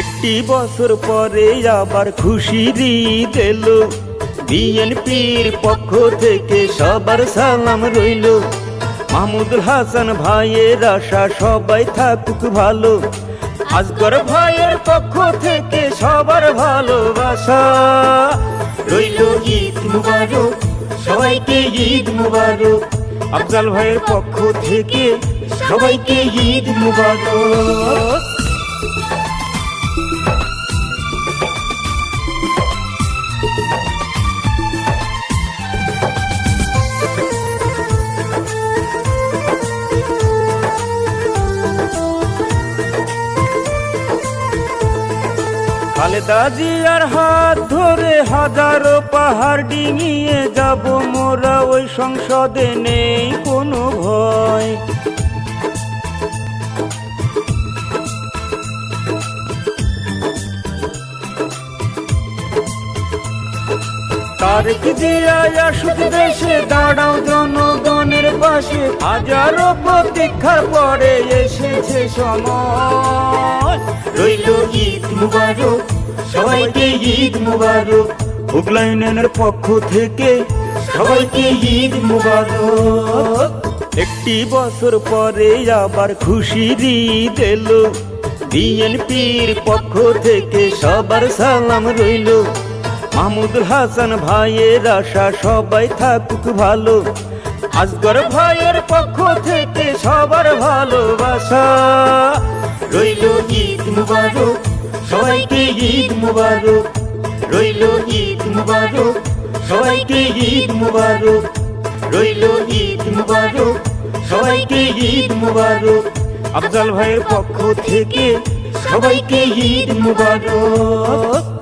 একটি বছর পরে আবার খুশির ঈদ এলো বিএনপির পক্ষ থেকে সবার সালাম রইল। মাহমুদুল হাসান ভাইয়ের আশা সবাই থাকুক ভালো। আজগর ভাইয়ের পক্ষ থেকে সবার ভালোবাসা। রইল ঈদ মুবারক, সবাইকে ঈদ মুবারক। আফজাল ভাইয়ের পক্ষ থেকে সবাইকে ঈদ মুবারক। খালেদা জিয়ার হাত ধরে হাজারো পাহাড় ডিঙিয়ে যাব মোরা ওই সংসদে নেই। তারেক জিয়া আসুক দেশে, দাঁড়াও জনগণের পাশে। হাজারো প্রতীক্ষার পরে এসেছে সময় রইল ঈদ মুবারক, সবাইকে ঈদ মুবারক। হুগলাইনের পক্ষ থেকে সবাইকে ঈদ মুবারক। একটি বছর পরে আবার খুশির ঈদ এলো। বিএনপির পক্ষ থেকে সবার সালাম রইল। মাহমুদুল হাসান ভাইয়ের আশা, সবাই থাকুক ভালো। আজগর ভাইয়ের পক্ষ থেকে সবার ভালোবাসা। রইল ঈদ মুবারক, সবাইকে ঈদ মুবারক। রইল ঈদ মুবারক, সবাইকে ঈদ মুবারক। রইল ঈদ মুবারক, সবাইকে ঈদ মুবারক। আফজাল ভাইয়ের পক্ষ থেকে সবাইকে ঈদ মুবারক।